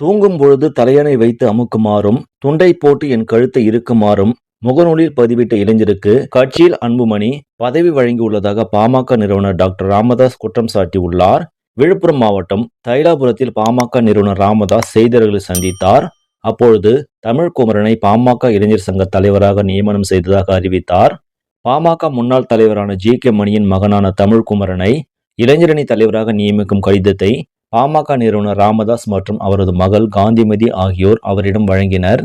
தூங்கும் பொழுது தலையணை வைத்து அமுக்குமாறும் துண்டை போட்டு என் கழுத்தை இருக்குமாறும் முகநூலில் பதிவிட்ட இளைஞருக்கு கட்சியில் அன்புமணி பதவி வழங்கியுள்ளதாக பாமக நிறுவனர் டாக்டர் ராமதாஸ் குற்றம் சாட்டியுள்ளார். விழுப்புரம் மாவட்டம் தைலாபுரத்தில் பாமக நிறுவனர் ராமதாஸ் செய்தியாளர்களை சந்தித்தார். அப்பொழுது தமிழ்குமரனை பாமக இளைஞர் சங்க தலைவராக நியமனம் செய்ததாக அறிவித்தார். பாமக முன்னாள் தலைவரான ஜி கே மணியின் மகனான தமிழ்குமரனை இளைஞரணி தலைவராக நியமிக்கும் கடிதத்தை பாமக நிறுவனர் ராமதாஸ் மற்றும் அவரது மகள் காந்திமதி ஆகியோர் அவரிடம் வழங்கினர்.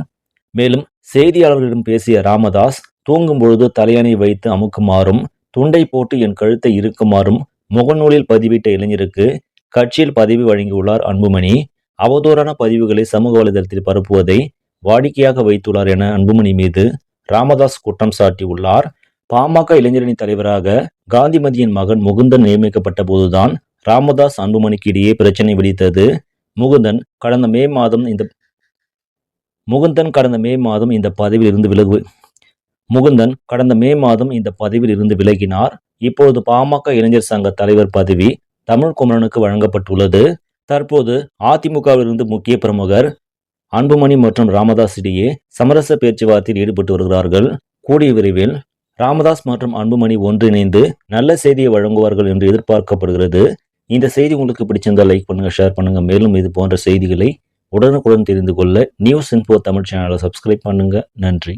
மேலும் செய்தியாளர்களிடம் பேசிய ராமதாஸ் தூங்கும் பொழுது தலையணை வைத்து அமுக்குமாறும் துண்டை போட்டு என் கழுத்தை இருக்குமாறும் முகநூலில் பதிவிட்ட இளைஞருக்கு கட்சியில் பதவி வழங்கியுள்ளார் அன்புமணி. அவதூறான பதிவுகளை சமூக வலைதளத்தில் பரப்புவதை வாடிக்கையாக வைத்துள்ளார் என அன்புமணி மீது ராமதாஸ் குற்றம் சாட்டியுள்ளார். பாமக இளைஞரணி தலைவராக காந்திமதியின் மகன் முகுந்தன் நியமிக்கப்பட்ட போதுதான் ராமதாஸ் அன்புமணிக்கு இடையே பிரச்சனை வெடித்தது. முகுந்தன் கடந்த மே மாதம் இந்த முகுந்தன் கடந்த மே மாதம் இந்த பதவியில் இருந்து விலகு முகுந்தன் கடந்த மே மாதம் இந்த பதவியில் இருந்து விலகினார். இப்பொழுது பாமக இளைஞர் சங்க தலைவர் பதவி தமிழ் குமரனுக்கு வழங்கப்பட்டுள்ளது. தற்போது அதிமுகவிலிருந்து முக்கிய பிரமுகர் அன்புமணி மற்றும் ராமதாஸ் இடையே சமரச பேச்சுவார்த்தையில் ஈடுபட்டு வருகிறார்கள். கூடிய விரைவில் ராமதாஸ் மற்றும் அன்புமணி ஒன்றிணைந்து நல்ல செய்தியை வழங்குவார்கள் என்று எதிர்பார்க்கப்படுகிறது. இந்த செய்தி உங்களுக்கு பிடிச்சிருந்தால் லைக் பண்ணுங்க ஷேர் பண்ணுங்க. மேலும் இது போன்ற செய்திகளை உடனுக்குடன் தெரிந்து கொள்ள நியூஸ் இன்போ தமிழ் சேனலை சப்ஸ்கிரைப் பண்ணுங்க. நன்றி.